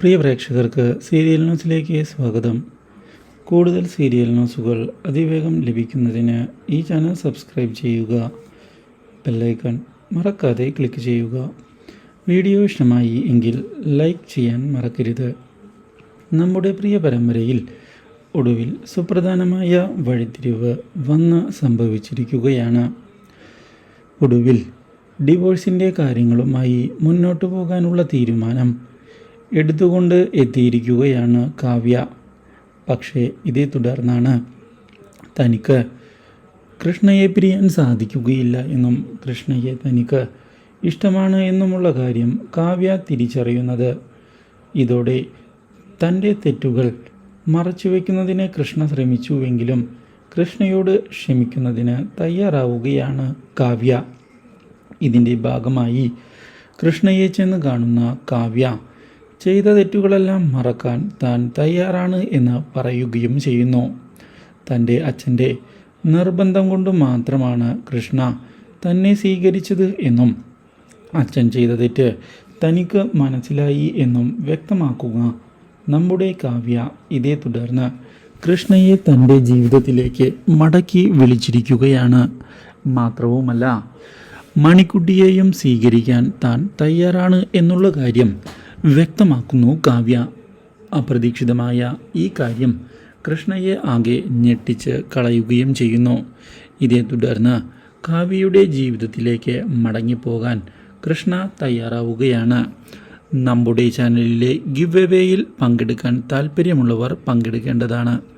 പ്രിയ പ്രേക്ഷകർക്ക് സീരിയൽ ന്യൂസിലേക്ക് സ്വാഗതം. കൂടുതൽ സീരിയൽ ന്യൂസുകൾ അതിവേഗം ലഭിക്കുന്നതിന് ഈ ചാനൽ സബ്സ്ക്രൈബ് ചെയ്യുക. ബെല്ലൈക്കൺ മറക്കാതെ ക്ലിക്ക് ചെയ്യുക. വീഡിയോ ഇഷ്ടമായി എങ്കിൽ ലൈക്ക് ചെയ്യാൻ മറക്കരുത്. നമ്മുടെ പ്രിയ പരമ്പരയിൽ ഒടുവിൽ സുപ്രധാനമായ വഴിത്തിരിവ് വന്ന് സംഭവിച്ചിരിക്കുകയാണ്. ഒടുവിൽ ഡിവോഴ്സിന്റെ കാര്യങ്ങളുമായി മുന്നോട്ടു പോകാനുള്ള തീരുമാനം എടുത്തുകൊണ്ട് എത്തിയിരിക്കുകയാണ് കാവ്യ. പക്ഷേ ഇതേ തുടർന്നാണ് തനിക്ക് കൃഷ്ണയെ പിരിയാൻ സാധിക്കുകയില്ല എന്നും കൃഷ്ണയെ തനിക്ക് ഇഷ്ടമാണ് എന്നുമുള്ള കാര്യം കാവ്യ തിരിച്ചറിയുന്നത്. ഇതോടെ തന്റെ തെറ്റുകൾ മറച്ചുവെക്കുന്നതിന് കൃഷ്ണ ശ്രമിച്ചുവെങ്കിലും കൃഷ്ണയോട് ക്ഷമിക്കുന്നതിന് തയ്യാറാവുകയാണ് കാവ്യ. ഇതിന്റെ ഭാഗമായി കൃഷ്ണയെ ചെന്ന് കാണുന്ന കാവ്യ ചെയ്ത തെറ്റുകളെല്ലാം മറക്കാൻ താൻ തയ്യാറാണ് എന്ന് പറയുകയും ചെയ്യുന്നു. തന്റെ അച്ഛന്റെ നിർബന്ധം കൊണ്ട് മാത്രമാണ് കൃഷ്ണ തന്നെ സ്വീകരിച്ചത് എന്നും അച്ഛൻ ചെയ്ത തെറ്റ് തനിക്ക് മനസ്സിലായി എന്നും വ്യക്തമാക്കുക. നമ്മുടെ കാവ്യ ഇതേ തുടർന്ന് കൃഷ്ണയെ തന്റെ ജീവിതത്തിലേക്ക് മടക്കി വിളിച്ചിരിക്കുകയാണ്. മാത്രവുമല്ല മണിക്കുട്ടിയെയും സ്വീകരിക്കാൻ താൻ തയ്യാറാണ് എന്നുള്ള കാര്യം വ്യക്തമാക്കുന്നു കാവ്യ. അപ്രതീക്ഷിതമായ ഈ കാര്യം കൃഷ്ണയെ ആകെ ഞെട്ടിച്ച് കളയുകയും ചെയ്യുന്നു. ഇതേ തുടർന്ന് കാവ്യയുടെ ജീവിതത്തിലേക്ക് മടങ്ങിപ്പോകാൻ കൃഷ്ണ തയ്യാറാവുകയാണ്. നമ്മുടെ ചാനലിലെ ഗിവ് എവേയിൽ പങ്കെടുക്കാൻ താല്പര്യമുള്ളവർ പങ്കെടുക്കേണ്ടതാണ്.